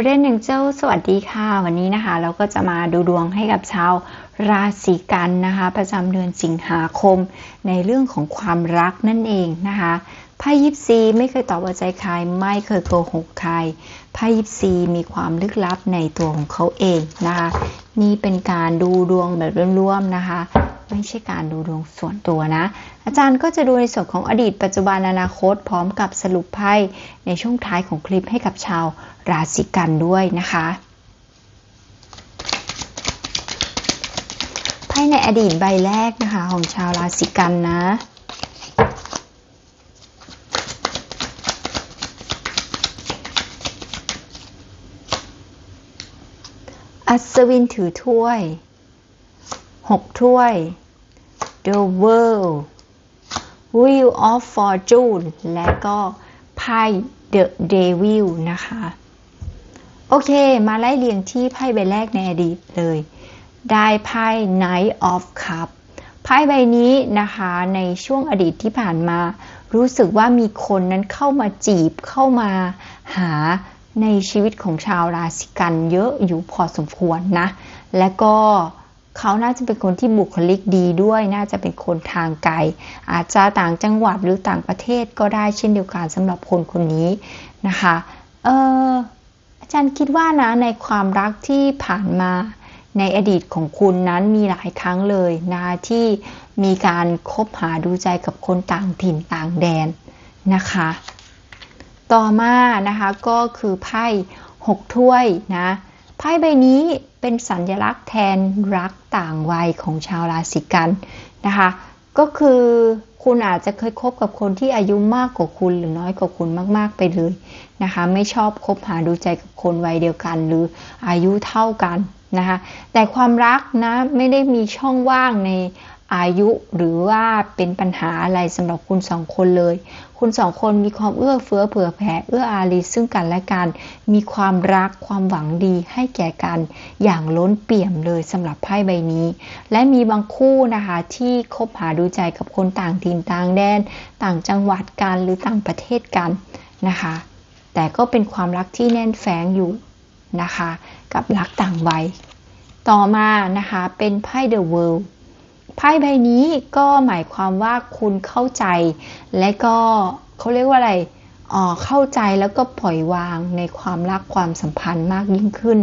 Golden Angel สวัสดีค่ะ วันนี้นะคะ เราก็จะมาดูดวงให้กับชาวราศีกันนะคะ ประจำเดือนสิงหาคม ในเรื่องของความรักนั่นเองนะคะไพ่ยิปซีไม่เคยตอบว่าใจใครไม่เคยโกหกใครไพ่ยิปซีมีความลึกลับในตัวของเขาเองนะคะ นี่เป็นการดูดวงแบบรวมๆนะคะ ไม่ใช่การดูดวงส่วนตัวนะ อาจารย์ก็จะดูในส่วนของอดีตปัจจุบันอนาคต พร้อมกับสรุปไพ่ในช่วงท้ายของคลิปให้กับชาวราศีกันด้วยนะคะไพ่ในอดีตใบแรกนะคะของชาวราศีกันนะอัศวินถือถ้วย หกถ้วย The World Wheel of Fortune และก็ไพ่ The Devil นะคะ โอเค มาไล่เรียงที่ไพ่ใบแรกในอดีตเลย ได้ไพ่ Knight of Cup ไพ่ใบนี้นะคะในช่วงอดีตที่ผ่านมา รู้สึกว่ามีคนนั้นเข้ามาจีบเข้ามาหาในชีวิตของชาวราศีกันเยอะอยู่พอสมควรนะ และก็ เขาน่าจะเป็นคนที่บุคลิกดีด้วย น่าจะเป็นคนทางไกล อาจจะต่างจังหวัดหรือต่างประเทศก็ได้เช่นเดียวกันสำหรับคนคนนี้นะคะเอออาจารย์คิดว่านะในความรักที่ผ่านมาในอดีตของคุณนั้นมีหลายครั้งเลยนะที่มีการคบหาดูใจกับคนต่างถิ่นต่างแดนนะคะ ต่อมานะคะก็คือไพ่หกถ้วยนะ ไพ่ใบนี้เป็นสัญลักษณ์แทนรักต่างวัยของชาวราศีกันนะคะ ก็คือคุณอาจจะเคยคบกับคนที่อายุมากกว่าคุณหรือน้อยกว่าคุณมาก ๆ ไปเลยนะคะ ไม่ชอบคบหาดูใจกับคนวัยเดียวกัน หรืออายุเท่ากันนะคะ แต่ความรักนะไม่ได้มีช่องว่างใน อายุหรือว่าเป็นปัญหาอะไรสำหรับคุณสองคนเลย คุณสองคนมีความเอื้อเฟื้อเผื่อแผ่เอื้ออารีซึ่งกันและกัน มีความรักความหวังดีให้แก่กัน อย่างล้นเปี่ยมเลยสำหรับไพ่ใบนี้ และมีบางคู่นะคะที่คบหาดูใจกับคนต่างถิ่นต่างแดน ต่างจังหวัดกันหรือต่างประเทศกันนะคะ แต่ก็เป็นความรักที่แน่นแฝงอยู่นะคะ กับรักต่างวัยต่อมานะคะเป็นไพ่ The World ไพ่ใบนี้ก็หมายความว่าคุณเข้าใจ และก็เขาเรียกว่าอะไรอ๋อเข้าใจแล้วก็ปล่อยวางในความรักความสัมพันธ์มากยิ่งขึ้น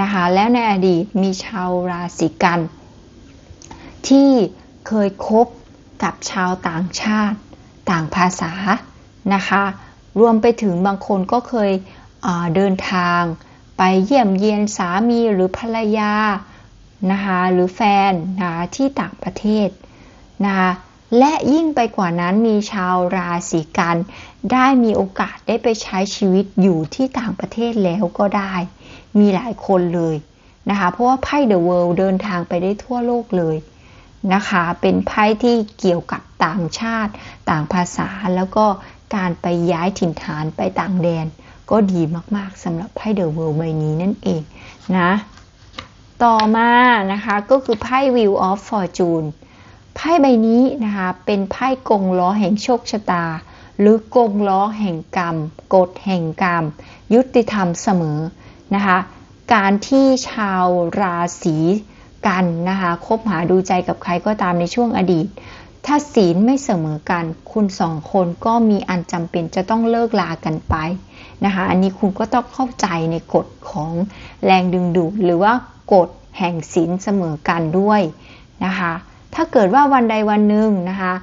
นะคะ แล้วในอดีตมีชาวราศีกัน ที่เคยคบกับชาวต่างชาติ ต่างภาษานะคะ รวมไปถึงบางคนก็เคยเดินทาง ไปเยี่ยมเยียนสามีหรือภรรยา นะคะหรือแฟนนะคะที่ต่างประเทศนะคะและยิ่งไปกว่านั้นมีชาวราศีกัน ได้มีโอกาสได้ไปใช้ชีวิตอยู่ที่ต่างประเทศแล้วก็ได้ มีหลายคนเลยนะคะเพราะว่าไพ่เดอะเวิลด์เดินทางไปได้ทั่วโลกเลยนะคะเป็นไพ่ที่เกี่ยวกับต่างชาติ ต่างภาษาแล้วก็การไปย้ายถิ่นฐานไปต่างแดน ก็ดีมากๆสำหรับไพ่เดอะเวิลด์ใบนี้นั่นเองนะ ต่อมานะคะก็คือไพ่ Wheel of Fortune ไพ่ใบนี้นะคะเป็นไพ่กงล้อแห่งโชคชะตา หรือกงล้อแห่งกรรมกฎแห่งกรรม ยุติธรรมเสมอนะคะการที่ชาวราศีกันนะคะคบหาดูใจกับใครก็ตามในช่วงอดีต ถ้าศีลไม่เสมอกัน คุณสองคนก็มีอันจำเป็นจะต้องเลิกลากันไปนะคะอันนี้คุณก็ต้องเข้าใจในกฎของแรงดึงดูดหรือว่า กฎแห่งศีลเสมอกันด้วยนะคะ ถ้าเกิดว่าวันใดวันหนึ่งนะคะ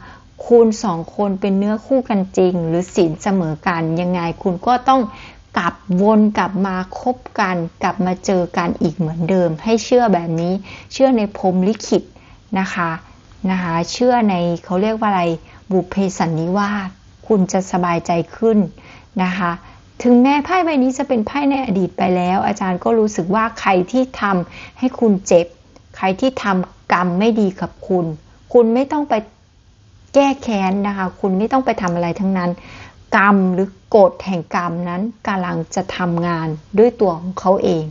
คุณสองคนเป็นเนื้อคู่กันจริง หรือศีลเสมอกันยังไงคุณก็ต้องกลับวนกลับมาคบกัน กลับมาเจอกันอีกเหมือนเดิม ให้เชื่อแบบนี้ เชื่อในพรมลิขิตนะคะนะคะเชื่อในเขาเรียกว่าอะไรบุพเพสันนิวาสคุณจะสบายใจขึ้นนะคะ ถึงแม้ไพ่ใบนี้จะเป็นไพ่ในอดีตไปแล้ว อาจารย์ก็รู้สึกว่าใครที่ทำให้คุณเจ็บ ใครที่ทำกรรมไม่ดีกับคุณ คุณไม่ต้องไปแก้แค้นนะคะ คุณไม่ต้องไปทำอะไรทั้งนั้น กรรมหรือกฎแห่งกรรมนั้นกำลังจะทำงานด้วยตัวของเขาเอง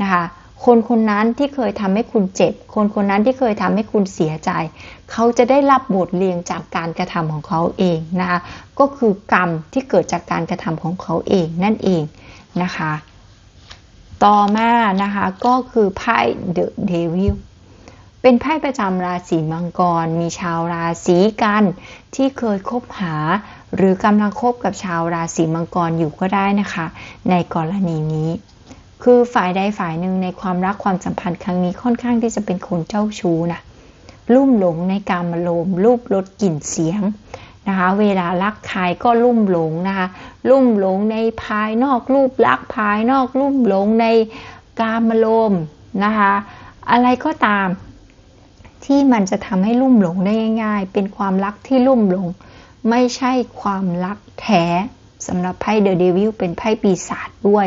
นะคะ คนคนนั้นที่เคยทำให้คุณเจ็บ คนคนนั้นที่เคยทำให้คุณเสียใจ เขาจะได้รับบทเรียนจากการกระทำของเขาเองนะคะ ก็คือกรรมที่เกิดจากการกระทำของเขาเองนั่นเองนะคะ ต่อมานะคะก็คือไพ่ The Devil เป็นไพ่ประจำราศีมังกร มีชาวราศีกันที่เคยคบหา หรือกำลังคบกับชาวราศีมังกรอยู่ก็ได้นะคะ ในกรณีนี้ คือฝ่ายใดฝ่ายหนึ่งในความรักความสัมพันธ์ครั้งนี้ค่อนข้างที่จะเป็นคนเจ้าชู้นะลุ่มหลงในการมาลมรูปรสกลิ่นเสียงนะคะ เวลารักใครก็ลุ่มหลงนะคะ ลุ่มหลงในภายนอกรูปลักษณ์ภายนอกลุ่มหลงในการมาลมนะคะ อะไรก็ตาม ที่มันจะทำให้ลุ่มหลงได้ง่าย ๆ เป็นความรักที่ลุ่มหลง ไม่ใช่ความรักแท้สำหรับไพ่เดอะเดวิลเป็นไพ่ปีศาจด้วย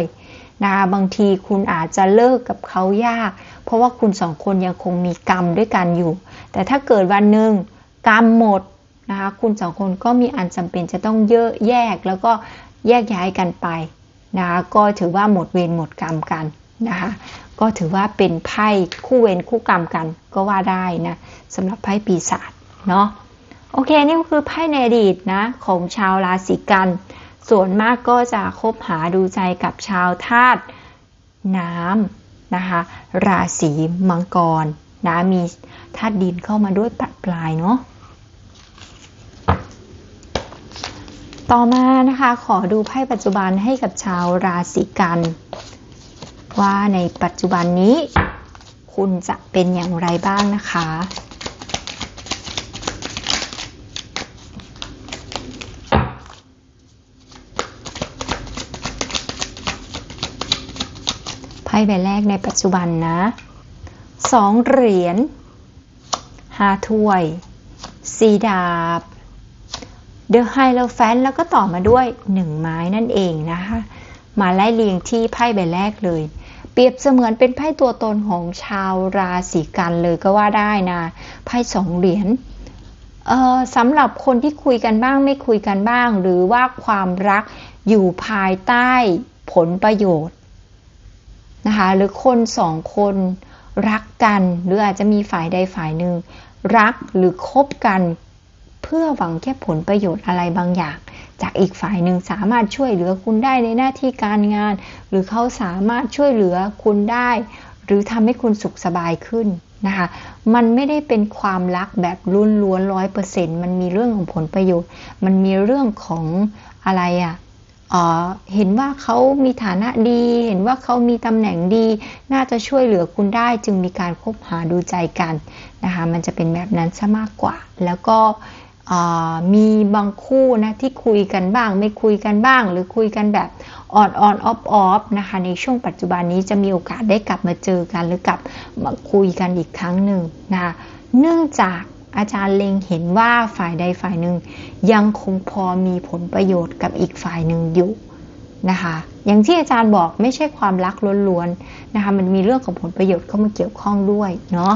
นะคะบางทีคุณอาจจะเลิกกับเขายาก เพราะว่าคุณสองคนยังคงมีกรรมด้วยกันอยู่ แต่ถ้าเกิดวันหนึ่งกรรมหมดนะคะคุณสองคนก็มีอันจำเป็นจะต้องเยอะแยกแล้วก็แยกย้ายกันไปนะคะก็ถือว่าหมดเวรหมดกรรมกันนะคะก็ถือว่าเป็นไพ่คู่เวรคู่กรรมกันก็ว่าได้นะสำหรับไพ่ปีศาจเนาะโอเค นี่ก็คือไพ่ในอดีตนะของชาวราศีกัน ส่วนมากก็จะคบหาดูใจกับชาวธาตุน้ำนะคะ ราศีมังกรนะมีธาตุดินเข้ามาด้วยปัดปลายเนาะต่อมานะคะขอดูไพ่ปัจจุบันให้กับชาวราศีกัน ว่าในปัจจุบันนี้ คุณจะเป็นอย่างไรบ้างนะคะ พ่ใบแรกในปัจจุบันนะสองเหรียญห้าถ้วยสีดาบ เดอะไฮโลแฟนแล้วก็ต่อมาด้วยหนึ่งไม้นั่นเองนะคะ มาไล่เรียงที่ไพ่ใบแรกเลย เปรียบเสมือนเป็นไพ่ตัวตนของชาวราศีกันเลยก็ว่าได้นะ ไพ่สองเหรียญเอ่อสำหรับคนที่คุยกันบ้างไม่คุยกันบ้าง หรือว่าความรักอยู่ภายใต้ผลประโยชน์ นะคะหรือคนสองคนรักกัน หรืออาจจะมีฝ่ายใดฝ่ายหนึ่งรักหรือคบกัน เพื่อหวังแค่ผลประโยชน์อะไรบางอย่าง จากอีกฝ่ายหนึ่งสามารถช่วยเหลือคุณได้ในหน้าที่การงาน หรือเขาสามารถช่วยเหลือคุณได้ หรือทำให้คุณสุขสบายขึ้นนะคะมันไม่ได้เป็นความรักแบบล้วนล้วนร้อยเปอร์เซ็นต์มันมีเรื่องของผลประโยชน์ มันมีเรื่องของอะไรอะ่ะ เห็นว่าเขามีฐานะดี เห็นว่าเขามีตำแหน่งดี น่าจะช่วยเหลือคุณได้จึงมีการคบหาดูใจกันนะคะมันจะเป็นแบบนั้นซะมากกว่า แล้วก็มีบางคู่นะที่คุยกันบ้าง ไม่คุยกันบ้าง หรือคุยกันแบบออนออนออฟออฟนะคะในช่วงปัจจุบันนี้จะมีโอกาสได้กลับมาเจอกันหรือกลับมาคุยกันอีกครั้งหนึ่งนะคะเนื่องจาก อาจารย์เล็งเห็นว่าฝ่ายใดฝ่ายหนึ่ง ยังคงพอมีผลประโยชน์กับอีกฝ่ายหนึ่งอยู่นะคะ อย่างที่อาจารย์บอกไม่ใช่ความรักล้วนๆนะคะ มันมีเรื่องของผลประโยชน์เข้ามาเกี่ยวข้องด้วยเนาะ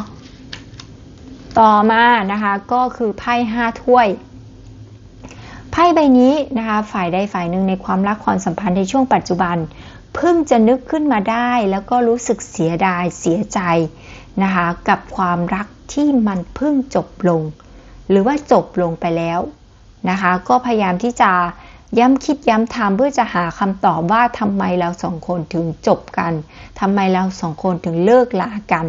ต่อมานะคะก็คือไพ่ห้าถ้วย ไพ่ใบนี้นะคะฝ่ายใดฝ่ายหนึ่งในความรักความสัมพันธ์ในช่วงปัจจุบันเพิ่งจะนึกขึ้นมาได้แล้วก็รู้สึกเสียดายเสียใจนะคะกับความรัก ที่มันเพิ่งจบลง หรือว่าจบลงไปแล้วนะคะ ก็พยายามที่จะย้ำคิดย้ำทำเพื่อจะหาคำตอบว่าทำไมเราสองคนถึงจบกันทำไมเราสองคนถึงเลิกลากัน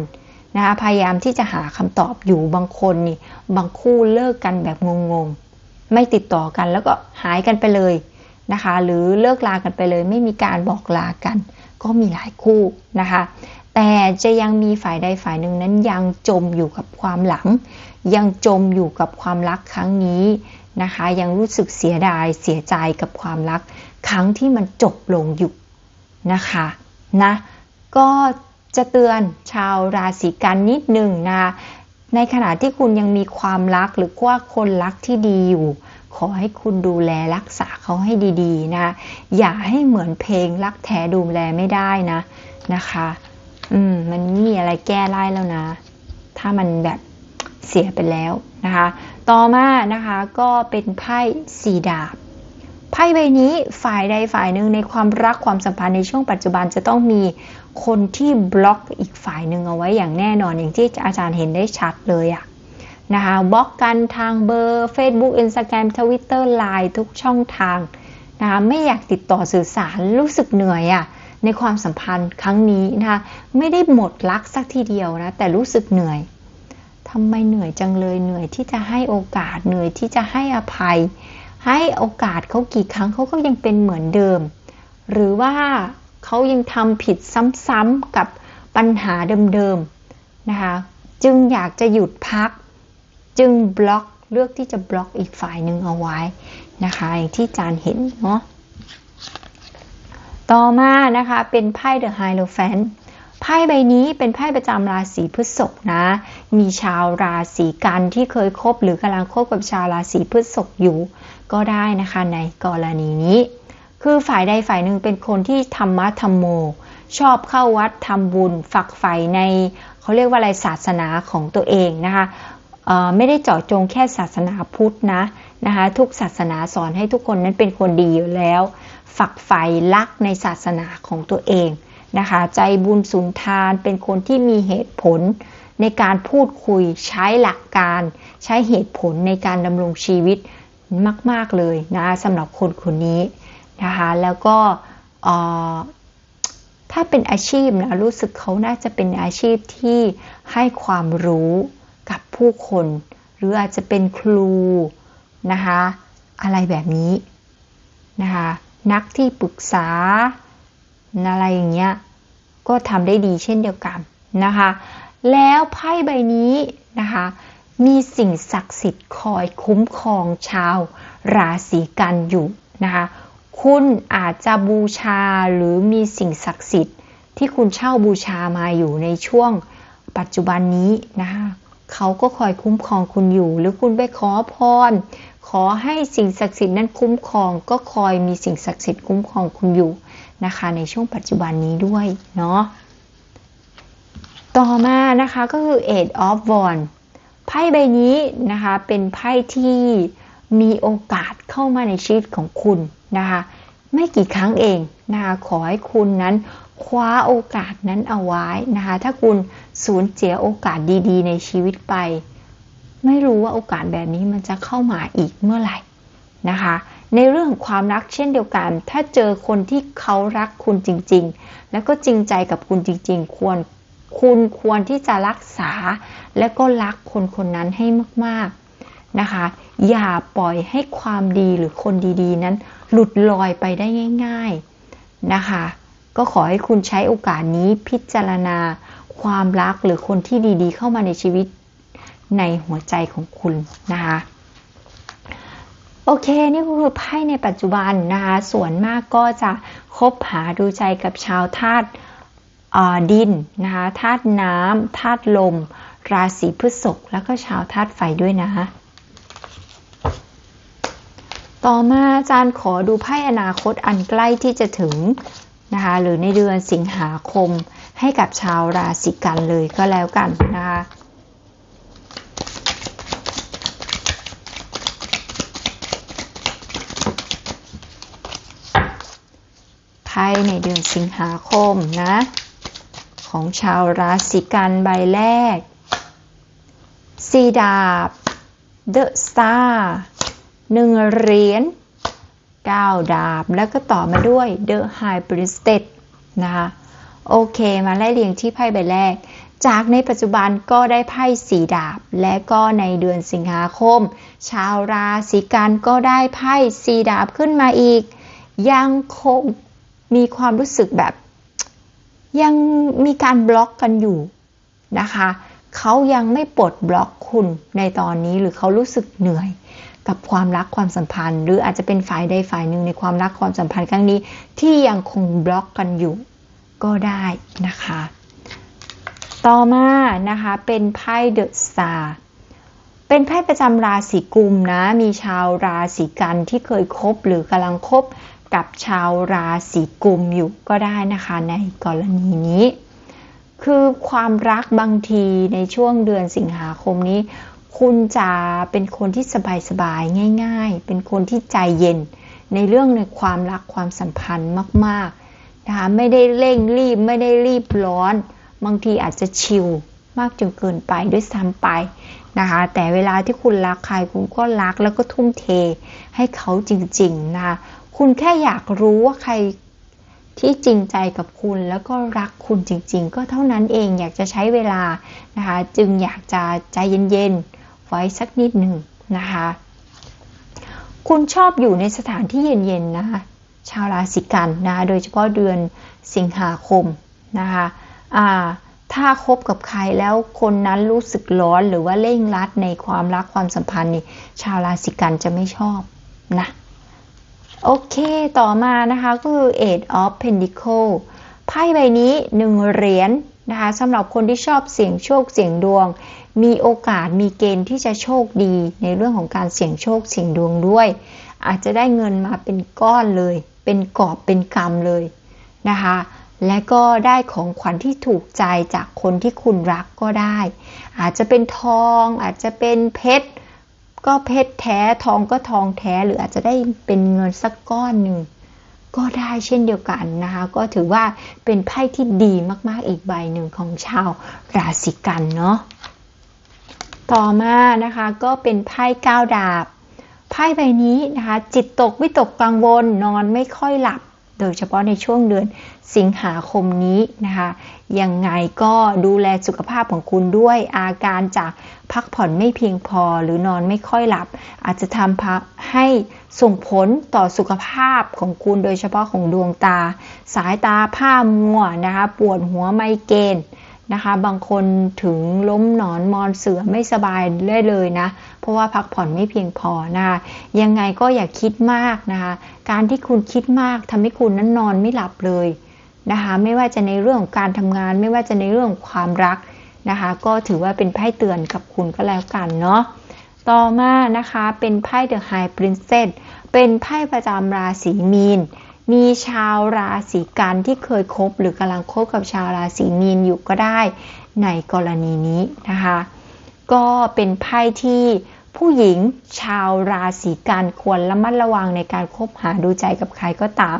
นะคะพยายามที่จะหาคำตอบอยู่บางคนนี่บางคู่เลิกกันแบบงงๆ ไม่ติดต่อกันแล้วก็หายกันไปเลยนะคะ หรือเลิกลากันไปเลย ไม่มีการบอกลากัน ก็มีหลายคู่นะคะ แต่จะยังมีฝ่ายใดฝ่ายหนึ่งนั้นยังจมอยู่กับความหลัง ยังจมอยู่กับความรักครั้งนี้นะคะ ยังรู้สึกเสียดายเสียใจกับความรัก ครั้งที่มันจบลงอยู่นะคะนะก็จะเตือนชาวราศีกันนิดหนึ่งนะในขณะที่คุณยังมีความรักหรือว่าคนรักที่ดีอยู่ ขอให้คุณดูแลรักษาเขาให้ดี ๆ นะ อย่าให้เหมือนเพลงรักแท้ดูแลไม่ได้นะนะคะ อืม มันไม่มีอะไรแก้ได้แล้วนะ ถ้ามันแบบเสียไปแล้วนะคะ ต่อมานะคะก็เป็นไพ่สีดาบ ไพ่ใบนี้ฝ่ายใดฝ่ายหนึ่งในความรักความสัมพันธ์ในช่วงปัจจุบันจะต้องมีคนที่บล็อกอีกฝ่ายหนึ่งเอาไว้อย่างแน่นอนอย่างที่อาจารย์เห็นได้ชัดเลยอะนะคะบล็อกกันทางเบอร์ Facebook Instagram Twitter Line ทุกช่องทางนะคะไม่อยากติดต่อสื่อสารรู้สึกเหนื่อยอะ ในความสัมพันธ์ครั้งนี้นะคะไม่ได้หมดรักสักทีเดียวนะแต่รู้สึกเหนื่อยทำไมเหนื่อยจังเลยเหนื่อยที่จะให้โอกาสเหนื่อยที่จะให้อภัย ให้โอกาสเขากี่ครั้งเขาก็ยังเป็นเหมือนเดิม หรือว่าเขายังทำผิดซ้ำๆกับปัญหาเดิมๆนะคะจึงอยากจะหยุดพัก จึงบล็อกเลือกที่จะบล็อกอีกฝ่ายหนึ่งเอาไว้นะคะอย่างที่จานเห็นเนาะ ต่อมานะคะเป็นไพ่เดอะไฮโลแฟนไพ่ใบนี้เป็นไพ่ประจำราศีพฤษภนะ มีชาวราศีกันที่เคยคบหรือกำลังคบกับชาวราศีพฤษภอยู่ ก็ได้นะคะในกรณีนี้ คือฝ่ายใดฝ่ายหนึ่งเป็นคนที่ธรรมะธรรมโม ชอบเข้าวัดทำบุญ ฝักใฝ่ในเขาเรียกว่าอะไรศาสนาของตัวเองนะคะไม่ได้เจาะจงแค่ศาสนาพุทธนะนะคะทุกศาสนาสอนให้ทุกคนนั้นเป็นคนดีอยู่แล้ว ฝักใฝ่รักในศาสนาของตัวเองนะคะ ใจบุญสุนทานเป็นคนที่มีเหตุผลในการพูดคุยใช้หลักการใช้เหตุผลในการดำรงชีวิตมาก ๆ เลยนะสำหรับคนคนนี้นะคะแล้วก็ถ้าเป็นอาชีพนะรู้สึกเขาน่าจะเป็นอาชีพที่ให้ความรู้กับผู้คน หรืออาจจะเป็นครูนะคะอะไรแบบนี้นะคะ นักที่ปรึกษา อะไรอย่างเงี้ย ก็ทำได้ดีเช่นเดียวกันนะคะ แล้วไพ่ใบนี้นะคะ มีสิ่งศักดิ์สิทธิ์คอยคุ้มครองชาวราศีกันอยู่นะคะ คุณอาจจะบูชาหรือมีสิ่งศักดิ์สิทธิ์ที่คุณเช่าบูชามาอยู่ในช่วงปัจจุบันนี้นะคะ เขาก็คอยคุ้มครองคุณอยู่ หรือคุณไปขอพร ขอให้สิ่งศักดิ์สิทธิ์นั้นคุ้มครอง ก็คอยมีสิ่งศักดิ์สิทธิ์คุ้มครองคุณอยู่นะคะ ในช่วงปัจจุบันนี้ด้วยเนาะต่อมานะคะก็คือ Eight of Wands ไพ่ใบนี้นะคะเป็นไพ่ที่มีโอกาสเข้ามาในชีวิตของคุณนะคะ ไม่กี่ครั้งเองนะคะขอให้คุณนั้น คว้าโอกาสนั้นเอาไว้นะคะ ถ้าคุณสูญเสียโอกาสดีๆ ในชีวิตไป ไม่รู้ว่าโอกาสแบบนี้มันจะเข้ามาอีกเมื่อไหร่นะคะ ในเรื่องความรักเช่นเดียวกัน ถ้าเจอคนที่เขารักคุณจริง ๆ แล้วก็จริงใจกับคุณจริง ๆ ควรคุณควรที่จะรักษาและก็รักคนคนนั้นให้มาก ๆนะคะ อย่าปล่อยให้ความดีหรือคนดีๆ นั้นหลุดลอยไปได้ง่าย ๆนะคะ ก็ขอให้คุณใช้โอกาสนี้พิจารณาความรักหรือคนที่ดีๆ เข้ามาในชีวิตในหัวใจของคุณนะคะโอเค นี่คือไพ่ในปัจจุบันนะคะส่วนมากก็จะคบหาดูใจกับชาวธาตุดินนะคะธาตุน้ำธาตุลม ราศีพฤษภแล้วก็ชาวธาตุไฟด้วยนะะต่อมาอาจารย์ขอดูไพ่อนาคตอันใกล้ที่จะถึง นะคะหรือในเดือนสิงหาคมให้กับชาวราศีกันเลยก็แล้วกันนะคะไพ่ในเดือนสิงหาคมนะของชาวราศีกันใบแรกสีดาบ The Star หนึ่งเหรียญ เก้าดาบ แล้วก็ต่อมาด้วย The High Priestess นะคะโอเคมาไล่เรียงที่ไพ่ใบแรก จากในปัจจุบันก็ได้ไพ่สีดาบ และก็ในเดือนสิงหาคม ชาวราศีกันก็ได้ไพ่สีดาบขึ้นมาอีก ยังคงมีความรู้สึกแบบ ยังมีการบล็อกกันอยู่นะคะเขายังไม่ปลดบล็อกคุณในตอนนี้หรือเขารู้สึกเหนื่อย กับความรักความสัมพันธ์ หรืออาจจะเป็นฝ่ายใดฝ่ายหนึ่งในความรักความสัมพันธ์ครั้งนี้ ที่ยังคงบล็อกกันอยู่ก็ได้นะคะ ต่อมานะคะเป็นไพ่เดอะสตาร์เป็นไพ่ประจำราศีกุมนะ มีชาวราศีกันที่เคยคบหรือกำลังคบกับชาวราศีกุมอยู่ก็ได้นะคะในกรณีนี้ คือความรักบางทีในช่วงเดือนสิงหาคมนี้ คุณจะเป็นคนที่สบายๆ ง่าย ๆ เป็นคนที่ใจเย็น ในเรื่องในความรักความสัมพันธ์มากๆนะคะไม่ได้เร่งรีบไม่ได้รีบร้อน บางทีอาจจะชิลมากจนเกินไปด้วยซ้ำไปนะคะแต่เวลาที่คุณรักใครคุณก็รักแล้วก็ทุ่มเทให้เขาจริงๆนะคะคุณแค่อยากรู้ว่าใครที่จริงใจกับคุณแล้วก็รักคุณจริงๆ ก็เท่านั้นเองอยากจะใช้เวลานะคะจึงอยากจะใจเย็นๆ ไว้สักนิดหนึ่งนะคะ คุณชอบอยู่ในสถานที่เย็นๆนะคะ ชาวราศีกันนะะโดยเฉพาะเดือนสิงหาคมนะคะอ่าถ้าคบกับใครแล้วคนนั้นรู้สึกร้อนหรือว่าเร่งรัดในความรักความสัมพันธ์นี่ชาวราศีกันจะไม่ชอบนะโอเค ต่อมานะคะก็คือ Eight of Pentacle ไพ่ใบนี้หนึ่งเหรียญ นะคะสำหรับคนที่ชอบเสี่ยงโชคเสี่ยงดวง มีโอกาสมีเกณฑ์ที่จะโชคดีในเรื่องของการเสี่ยงโชคเสี่ยงดวงด้วย อาจจะได้เงินมาเป็นก้อนเลย เป็นกอบเป็นกำเลยนะคะและก็ได้ของขวัญที่ถูกใจจากคนที่คุณรักก็ได้ อาจจะเป็นทอง อาจจะเป็นเพชรก็เพชรแท้ทองก็ทองแท้หรืออาจจะได้เป็นเงินสักก้อนหนึ่ง ก็ได้เช่นเดียวกันนะคะ ก็ถือว่าเป็นไพ่ที่ดีมากๆอีกใบหนึ่งของชาวราศีกันเนาะต่อมานะคะก็เป็นไพ่ก้าวดาบ ไพ่ใบนี้นะคะ จิตตกวิตกกังวลนอนไม่ค่อยหลับ โดยเฉพาะในช่วงเดือนสิงหาคมนี้นะคะยังไงก็ดูแลสุขภาพของคุณด้วยอาการจากพักผ่อนไม่เพียงพอหรือนอนไม่ค่อยหลับ อาจจะทำให้ส่งผลต่อสุขภาพของคุณโดยเฉพาะของดวงตา สายตาผ้ามัวนะคะปวดหัวไมเกรน นะคะ บางคนถึงล้มหนอนมอนเสือไม่สบายเลยเลยนะ เพราะว่าพักผ่อนไม่เพียงพอนะคะยังไงก็อย่าคิดมากนะคะ การที่คุณคิดมากทำให้คุณนั้นนอนไม่หลับเลยนะคะ ไม่ว่าจะในเรื่องของการทำงาน ไม่ว่าจะในเรื่องความรักนะคะ ก็ถือว่าเป็นไพ่เตือนกับคุณก็แล้วกันเนาะต่อมานะคะเป็นไพ่ The High Princess เป็นไพ่ประจำราศีมีน มีชาวราศีกันที่เคยคบหรือกำลังคบกับชาวราศีมีนอยู่ก็ได้ในกรณีนี้นะคะ ก็เป็นไพ่ที่ผู้หญิงชาวราศีกันควรระมัดระวังในการคบหาดูใจกับใครก็ตาม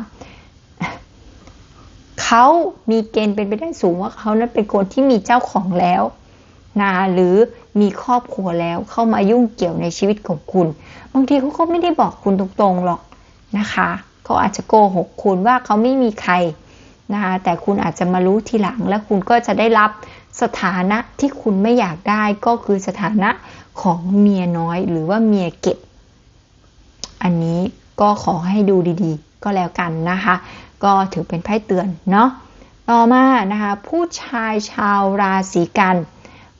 เขามีเกณฑ์เป็นไปได้สูงว่าเขานั้นเป็นคนที่มีเจ้าของแล้วนะหรือมีครอบครัวแล้วเข้ามายุ่งเกี่ยวในชีวิตของคุณ บางทีเขาก็ไม่ได้บอกคุณตรงๆหรอกนะคะ เขาอาจจะโกหกคุณว่าเขาไม่มีใครนะคะแต่คุณอาจจะมารู้ทีหลัง และคุณก็จะได้รับสถานะที่คุณไม่อยากได้ก็คือสถานะของเมียน้อยหรือว่าเมียเก็บ อันนี้ก็ขอให้ดูดีๆ ก็แล้วกันนะคะ ก็ถือเป็นไพ่เตือนเนาะต่อมานะคะผู้ชายชาวราศีกัน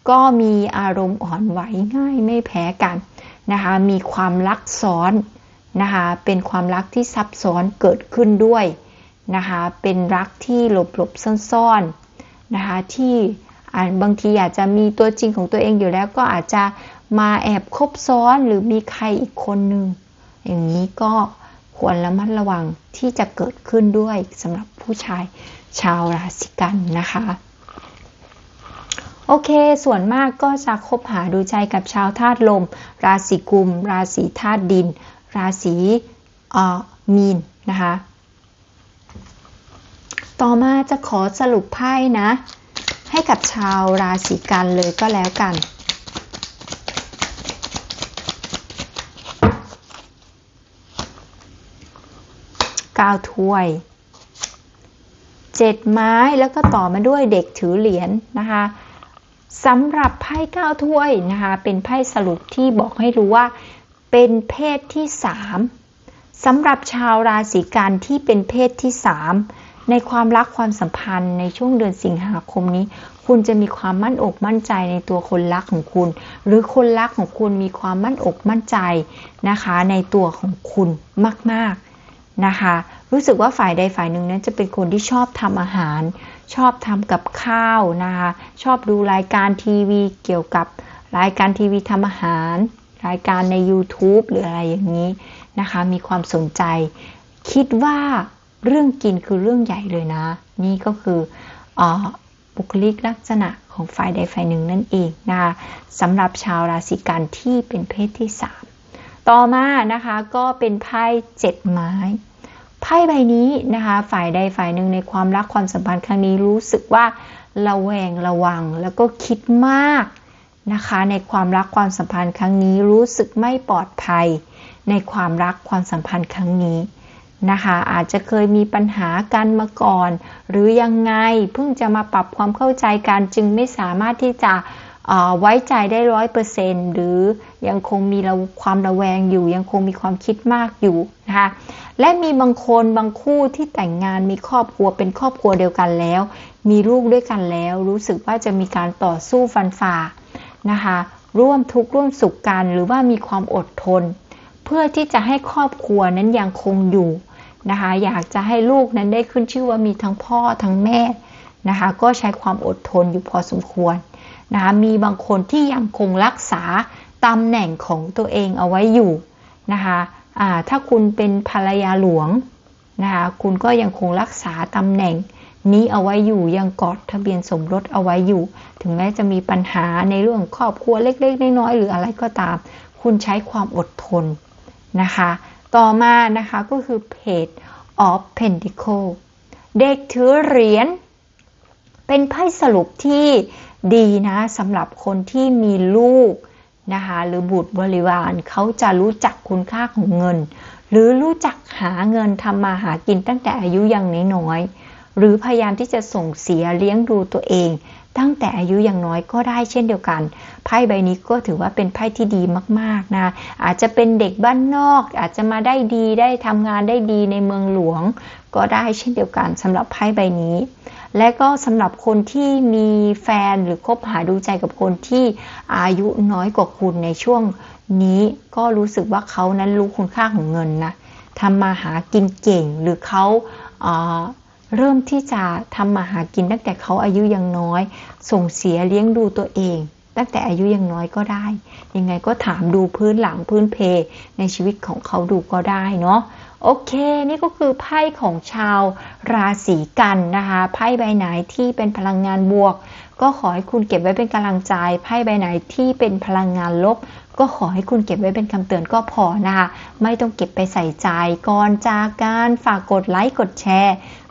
ก็มีอารมณ์อ่อนไหวง่ายไม่แพ้กันนะคะมีความรักซ้อน นะคะเป็นความรักที่ซับซ้อนเกิดขึ้นด้วยนะคะเป็นรักที่หลบหลบซ่อนๆนะคะที่บางทีอาจจะมีตัวจริงของตัวเองอยู่แล้วก็อาจจะมาแอบคบซ้อนหรือมีใครอีกคนหนึ่งอย่างนี้ก็ควรระมัดระวังที่จะเกิดขึ้นด้วยสำหรับผู้ชายชาวราศีกันนะคะ โอเค ส่วนมากก็จะคบหาดูใจกับชาวธาตุลม ราศีกุม ราศีธาตุดิน ราศีมีนนะคะ ต่อมาจะขอสรุปไพ่นะ ให้กับชาวราศีกันเลยก็แล้วกัน ก้าวถ้วยเจ็ดไม้แล้วก็ต่อมาด้วยเด็กถือเหรียญนนะคะสำหรับไพ่ก้าถ้วยนะคะ เป็นไพ่สรุปที่บอกให้รู้ว่า เป็นเพศที่สามสำหรับชาวราศีกันที่เป็นเพศที่สามในความรักความสัมพันธ์ในช่วงเดือนสิงหาคมนี้ คุณจะมีความมั่นอกมั่นใจในตัวคนรักของคุณ หรือคนรักของคุณมีความมั่นอกมั่นใจนะคะ ในตัวของคุณมากๆนะคะ รู้สึกว่าฝ่ายใดฝ่ายหนึ่งนั้นจะเป็นคนที่ชอบทำอาหาร ชอบทำกับข้าวนะคะ ชอบดูรายการทีวีเกี่ยวกับรายการทีวีทำอาหาร รายการใน YouTube หรืออะไรอย่างนี้นะคะ มีความสนใจ คิดว่าเรื่องกินคือเรื่องใหญ่เลยนะ นี่ก็คืออบุคลิกลักษณะของฝ่ายใดฝ่ายหนึ่งนั่นเองนะคะสำหรับชาวราศีกันที่เป็นเพศที่ 3 ต่อมานะคะก็เป็นไพ่เจ็ดไม้ไพ่ใบนี้นะคะฝ่ายใดฝ่ายหนึ่งในความรักความสัมพันธ์ครั้งนี้รู้สึกว่าระแวงระวังแล้วก็คิดมาก นะคะ ในความรักความสัมพันธ์ครั้งนี้รู้สึกไม่ปลอดภัย ในความรักความสัมพันธ์ครั้งนี้นะคะ อาจจะเคยมีปัญหากันมาก่อน หรือยังไงเพิ่งจะมาปรับความเข้าใจกันจึงไม่สามารถที่จะไว้ใจได้ร้อยเปอร์เซนหรือยังคงมีความระแวงอยู่ ยังคงมีความคิดมากอยู่นะคะและมีบางคนบางคู่ที่แต่งงานมีครอบครัวเป็นครอบครัวเดียวกันแล้ว มีลูกด้วยกันแล้ว รู้สึกว่าจะมีการต่อสู้ฟันฝ่า นะคะ ร่วมทุกข์ร่วมสุขกันหรือว่ามีความอดทน เพื่อที่จะให้ครอบครัวนั้นยังคงอยู่นะคะ อยากจะให้ลูกนั้นได้ขึ้นชื่อว่ามีทั้งพ่อทั้งแม่นะคะ ก็ใช้ความอดทนอยู่พอสมควรนะคะมีบางคนที่ยังคงรักษาตำแหน่งของตัวเองเอาไว้อยู่นะคะะถ้าคุณเป็นภรรยาหลวงนะคะ คุณก็ยังคงรักษาตำแหน่ง นี้เอาไว้อยู่ยังกอดทะเบียนสมรสเอาไว้อยู่ ถึงแม้จะมีปัญหาในเรื่องครอบครัวเล็กๆน้อยๆหรืออะไรก็ตาม คุณใช้ความอดทนนะคะ ต่อมานะคะก็คือเพจ of Pentacle เด็กถือเหรียญเป็นไพ่สรุปที่ดีนะสำหรับคนที่มีลูกนะคะหรือบุตรบริวารเขาจะรู้จักคุณค่าของเงิน หรือรู้จักหาเงินทำมาหากินตั้งแต่อายุยังน้อยๆ หรือพยายามที่จะส่งเสียเลี้ยงดูตัวเอง ตั้งแต่อายุยังน้อยก็ได้เช่นเดียวกัน ไพ่ใบนี้ก็ถือว่าเป็นไพ่ที่ดีมากๆนะ อาจจะเป็นเด็กบ้านนอก อาจจะมาได้ดีได้ทำงานได้ดีในเมืองหลวง ก็ได้เช่นเดียวกันสำหรับไพ่ใบนี้ และก็สำหรับคนที่มีแฟนหรือคบหาดูใจกับคนที่อายุน้อยกว่าคุณในช่วงนี้ก็รู้สึกว่าเขานั้นรู้คุณค่าของเงินนะทำมาหากินเก่งหรือเขาเเริ่มที่จะทำมาหากินตั้งแต่เขาอายุยังน้อย ส่งเสียเลี้ยงดูตัวเอง ตั้งแต่อายุยังน้อยก็ได้ ยังไงก็ถามดูพื้นหลังพื้นเพ ในชีวิตของเขาดูก็ได้เนาะโอเค นี่ก็คือไพ่ของชาวราศีกันนะคะไพ่ใบไหนที่เป็นพลังงานบวก ก็ขอให้คุณเก็บไว้เป็นกำลังใจไพ่ใบไหนที่เป็นพลังงานลบ ก็ขอให้คุณเก็บไว้เป็นคำเตือนก็พอนะคะไม่ต้องเก็บไปใส่ใจก่อนจากการฝากกดไลค์กดแชร์